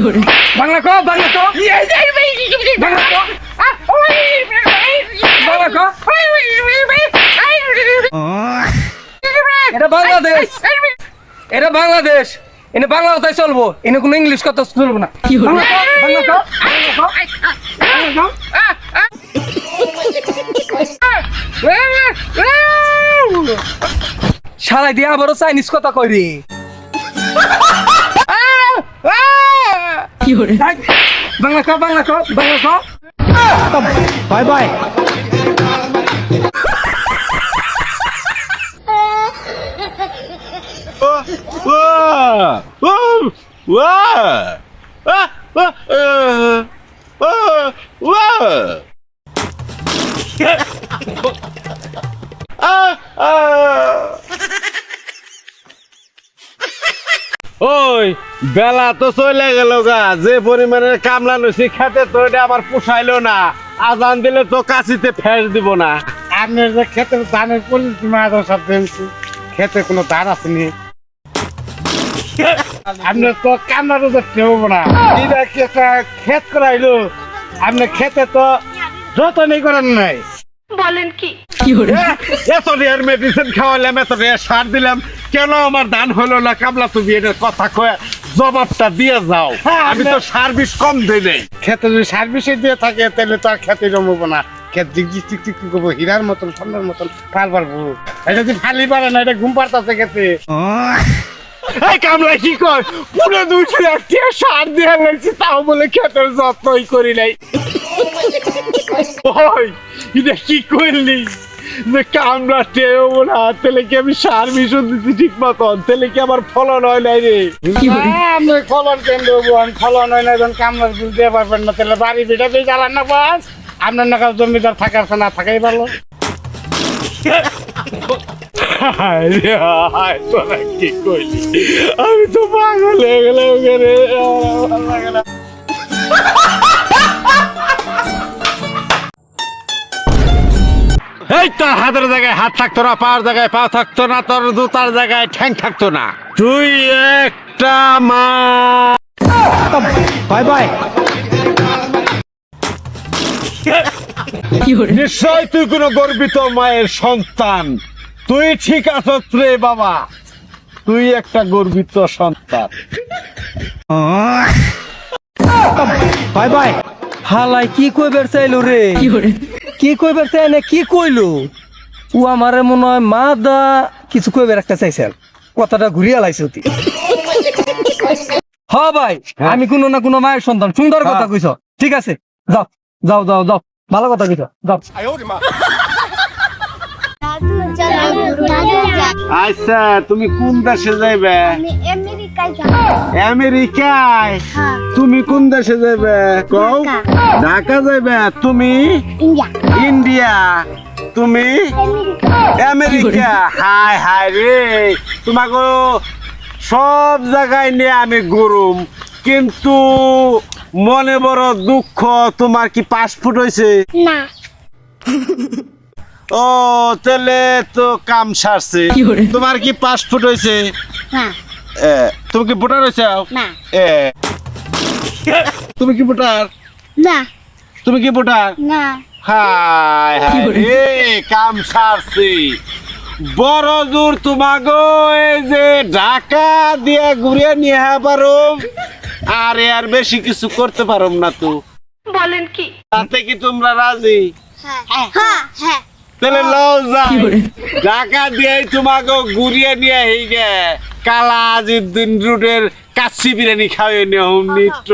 বাংলা ক বাংলা ক। বাংলা ক। বাংলা ক। এটা বাংলাদেশ। এটা বাংলাদেশ। এনে বাংলা কথাই চলবো। এনে কোনো ইংলিশ কথা চলবো না। সারাই দিয়ে আবারও চাইনিজ কথা কই রে বাংলা ক বাংলা ক বাংলা ক bye bye Whoa! Whoa! Whoa! Ah! Ah! ওই বেলা তো চলে গেল গা। যে পরিমাণে কামলা নইছি খেতে তো এটা আবার পোষাইলো না। আজান দিলে তো কাশিতে ফেস দিব না। আপনার যে খেতে ধানের পলিথিন মাঝে সব দেখছি খেতে কোনো ধান আসেনি আপনার তো কান্নারও দেখতে হব না। এটা কি একটা ক্ষেত করাইলো? আপনার খেতে তো যতনই করেন নাই। বলেন কি? এত রেয়ার মেডিসিন খাওয়ালাম এত রেয়ার সার দিলাম। কেন আমার দান হলো না? কামলা তুমি এটার কথা কয়ে জবাবটা দিয়ে যাও। হ্যাঁ, আমি তো সার বিষ কম দিই নাই। খেতে যদি সার্ভিসে দিয়ে থাকে তাহলে তো আর খেতে জমবো না। খেত দিক দিক টিক টিক করব হীরার মতন সোনার মতন পার পারব এটা যদি ফালি পারে না এটা ঘুম পারতাছে খেতে। এই কামলা কি কর পুরো লাখ টাকা সার দিয়ে লাগছি তাও বলে ক্ষেতের যত্নই করি নাই। ওই এটা কি করলি? যে কামলা টেও না তাহলে কি আমি সার মিশন দিচ্ছি ঠিক মতন? তাহলে কি আমার ফলন হয় নাই রে? আমি ফলন কেন দেবো আমি ফলন হয় না যখন বিল দিয়ে পারবেন না তাহলে বাড়ি বিটা দিয়ে জ্বালান না বাস। আপনার নাকাল জমিদার থাকার না থাকাই ভালো। হায় রে হায় তোরা কি করলি আমি তো পাগল হয়ে গেলাম ওখানে এই তোর হাতের জায়গায় হাত থাকতো না পাওয়ার জায়গায় পা থাকতো না তোর জুতার জায়গায় ঠ্যাং থাকতো না। তুই একটা মা বাই বাই। নিশ্চয় তুই কোনো গর্বিত মায়ের সন্তান। তুই ঠিক আছো রে বাবা। তুই একটা গর্বিত সন্তান। Bye bye. হালাই কি কইবার চাইলো রে? কি কইবার চাই না কি কইলো? ও আমারে মনে হয় মা দা কিছু কইবার একটা চাইছেন কথাটা ঘুরিয়ে লাইছে অতি। হ ভাই আমি কোনো না কোনো মায়ের সন্তান। সুন্দর কথা কইছ। ঠিক আছে যাও যাও যাও যাও। ভালো কথা কইছ। যাও। আচ্ছা তুমি কোন দেশে যাইবে? আমি আমেরিকায়? তুমি কোন দেশে যাইবে? কও। ঢাকা। যাইবে? তুমি? ইন্ডিয়া। তুমি? আমেরিকা। হায় হায় রে। তোমাকে সব জায়গায় নিয়ে আমি গরম কিন্তু মনে বড় দুঃখ, তোমার কি পাসপোর্ট হয়েছে না। ও তাহলে তো কাম সারছে। তোমার কি পাসপোর্ট হয়েছে? তুমি কি ভোটার হয়েছে? এ তুমি কি ভোটার? না। তুমি কি ভোটার? না। হায় হায়। রে কাম সারছি। বড় দূর তোমাগো এই যে ঢাকা দিয়ে ঘুরে নিয়ে পারো। আর আর বেশি কিছু করতে পারো না তো। বলেন কি? তাতে কি তোমরা রাজি? হ্যাঁ। হ্যাঁ। হ্যাঁ। তাহলে লও যাই। ঢাকা দিয়ে তোমাকে ঘুরিয়ে নিয়ে গে কালা আজিদ্দিন রুটের কাচ্চি বিরিয়ানি খাওয়ে নিয়ে হোম নিত্র